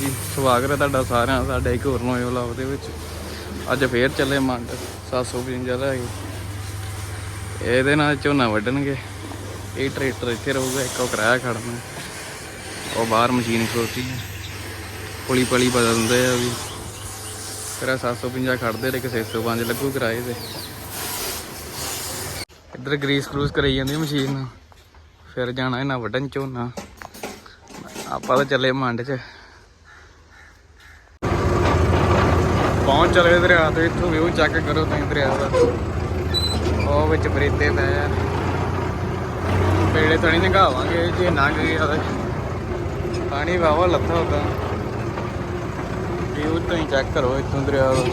ਜੀ, ਸਵਾਗਤ ਹੈ ਤੁਹਾਡਾ ਸਾਰਿਆਂ ਦਾ, ਸਾਡੇ ਇੱਕ ਹੋਰ ਨਵੇਂ ਵਲੌਗ ਦੇ ਵਿੱਚ। ਅੱਜ ਫੇਰ ਚੱਲੇ ਮੰਡ 755 ਲੈ ਕੇ। ਇਹਦੇ ਨਾਲ ਝੋਨਾ ਵੱਢਣਗੇ। ਇਹ ਟਰੈਕਟਰ ਇੱਥੇ ਰਹੂਗਾ, ਇੱਕ ਉਹ ਕਿਰਾਇਆ ਖੜਨਾ ਉਹ ਬਾਹਰ ਮਸ਼ੀਨ ਖੋਤੀ ਪੁਲੀ ਪਲੀ ਬਦਲਦੇ ਆ ਵੀ। ਫਿਰ ਆਹ 750 ਖੜਦੇ ਤੇ ਇੱਕ 605 ਲੱਗੂ ਕਿਰਾਏ ਤੇ। ਇੱਧਰ ਗਰੀਸ ਕਰੂਸ ਕਰਾਈ ਜਾਂਦੀ ਮਸ਼ੀਨ। ਫਿਰ ਜਾਣਾ ਇਹਨਾਂ ਵੱਢਣ ਝੋਨਾ। ਆਪਾਂ ਤਾਂ ਚੱਲੇ ਮੰਡ 'ਚ। ਪਹੁੰਚ ਚਲੇ ਦਰਿਆ ਤੇ, ਇੱਥੋਂ ਵਿਊ ਚੈੱਕ ਕਰੋ ਤੁਸੀਂ ਦਰਿਆ ਦਾ। ਉਹ ਵਿੱਚ ਬਰੇਤੇ ਪਏ ਆ। ਪੇੜੇ ਥਣੀ ਨਗਾਵਾਂਗੇ ਜੇ ਲੰਘ ਗਿਆ ਪਾਣੀ ਵਾਵਾ ਲੱਥਾ ਹੁੰਦਾ ਵਿਊ ਤੁਸੀਂ ਚੈੱਕ ਕਰੋ ਇੱਥੋਂ ਦਰਿਆ ਦਾ।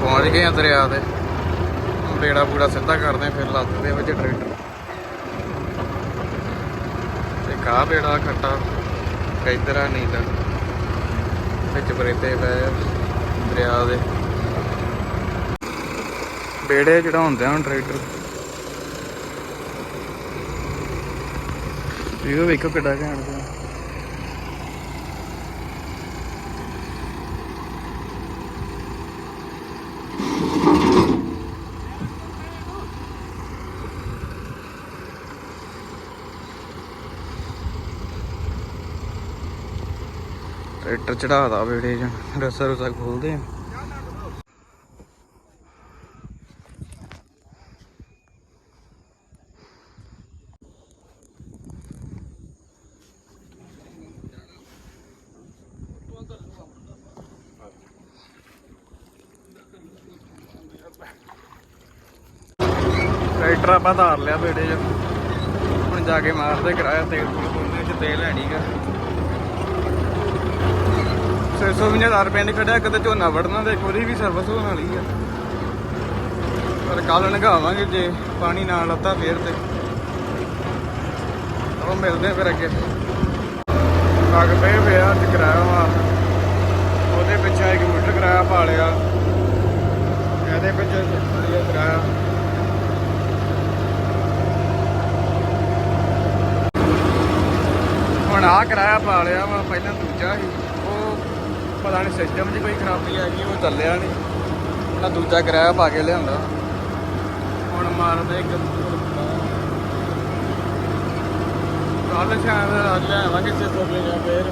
ਪਹੁੰਚ ਗਏ ਆ ਦਰਿਆ ਤੇ। ਬੇੜਾ ਬੂੜਾ ਸਿੱਧਾ ਕਰਦੇ ਫਿਰ ਲੱਦ ਦੇ ਵਿੱਚ ਟਰੈਕਟਰ ਤੇ ਕਾ ਬੇੜਾ ਖੱਟਾ ਕਿਧਰ ਆ ਨਹੀਂ ਤਾਂ ਵਿੱਚ ਬਰੇਤੇ ਪਏ ਦਰਿਆ ਦੇ। ਬੇੜੇ ਚੜਾਉਂਦੇ ਆ ਹੁਣ ਟਰੈਕਟਰ ਇਹ ਵੇਖੋ ਕਿੱਡਾ ਘੈਂਟ। ਦਾ ਟਰੈਕਟਰ ਚੜਾਦਾ ਬੇੜੇ ਜਾਂ ਰਸਾ ਰਸਾ ਖੋਲਦੇ ਆ। ਟਰੈਕਟਰ ਆਪਾਂ ਧਾਰ ਲਿਆ ਬੇੜੇ 'ਚ। ਹੁਣ ਜਾ ਕੇ ਮਾਰਦੇ ਕਿਰਾਇਆ, ਤੇਲ ਤੂਲ ਕੋਨੇ 'ਚ ਤੇਲ ਹੈ 650 ਰੁਪਏ ਨੇ ਖੜਿਆ ਕਦੇ ਝੋਨਾ ਵੜਨਾ ਤੇ ਇੱਕ ਵਾਰੀ ਵੀ ਸਰਵਿਸ ਹੋਣ ਵਾਲੀ ਆ। ਪਰ ਕੱਲ ਲੰਘਾਵਾਂਗੇ ਜੇ ਪਾਣੀ ਨਾ ਲੱਤਾ ਫੇਰ ਤੇ। ਉਹ ਮਿਲਦੇ ਫਿਰ ਅੱਗੇ। ਲੱਗ ਪਏ ਪਿਆ ਅੱਜ ਕਿਰਾਇਆ ਮਾਰ ਉਹਦੇ ਪਿੱਛੇ ਇੱਕ ਮੀਟਰ ਕਿਰਾਇਆ ਪਾ ਲਿਆ ਇਹਦੇ ਪਿੱਛੇ ਲਿਆ ਕਿਰਾਇਆ। ਹੁਣ ਆ ਕਿਰਾਇਆ ਪਾ ਲਿਆ ਵਾ, ਪਹਿਲਾਂ ਦੂਜਾ ਸੀ। ਪਤਾ ਨਹੀਂ ਸਿਸਟਮ 'ਚ ਕੋਈ ਖਰਾਬੀ ਆ ਗਈ ਉਹ ਚੱਲਿਆ ਨਹੀਂ ਉਹਨਾਂ ਦੂਜਾ ਕਿਰਾਇਆ ਪਾ ਕੇ ਲਿਆਂਦਾ। ਹੁਣ ਮਾਰਦੇ ਇੱਕ ਕੱਲ ਸ਼ਾਇਦ ਅੱਜ ਆਵਾਂਗੇ 600 ਰੁਪਏ ਜਾਂ ਫੇਰ।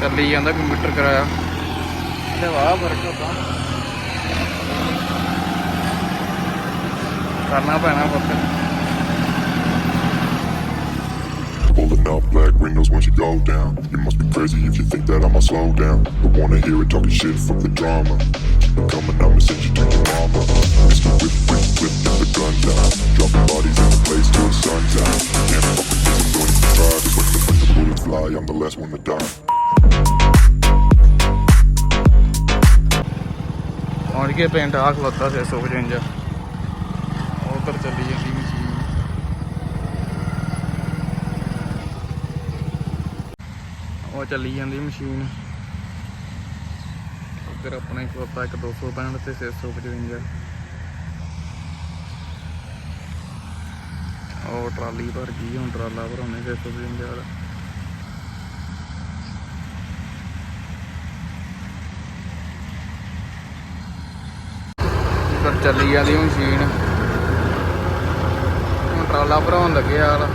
ਚੱਲੀ ਜਾਂਦਾ ਕੰਪਿਊਟਰ ਕਰਾਇਆ। ਤੇ ਵਾਹ ਫ਼ਰਕ ਹੁੰਦਾ ਕਰਨਾ ਪੈਣਾ ਪੁੱਤ Pulling up black windows once you go down. You must be crazy if you think that I'ma slow down. Don't wanna hear it talking shit from the drama. Coming, I'ma send you to your mama. Mr. Whip, whip, whip, get the gun down. Dropping bodies in the place till the sun's out. Can't fuck with this, I'm going to try. Cause when the, when the bullets fly, I'm the last one to die. ਪਹੁੰਚ ਕੇ ਪਿੰਡ ਆ ਖਲੋਤਾ ਸੀ 155 ਉਧਰ ਚੱਲੀ ਜਾਂਦੀ machine ਉਹ ਚੱਲੀ ਜਾਂਦੀ ਮਸ਼ੀਨ। ਉਧਰ ਆਪਣਾ ਹੀ ਖਲੋਤਾ ਇੱਕ 265 ਤੇ 655 ਉਹ ਟਰਾਲੀ ਭਰ ਗਈ, ਹੁਣ ਟਰਾਲਾ ਭਰਾਉਣੇ 655 ਵਾਲਾ। ਫਿਰ ਚੱਲੀ ਜਾਂਦੀ ਮਸ਼ੀਨ। ਹੁਣ ਟਰਾਲਾ ਭਰਾਉਣ ਲੱਗੇ ਯਾਰ।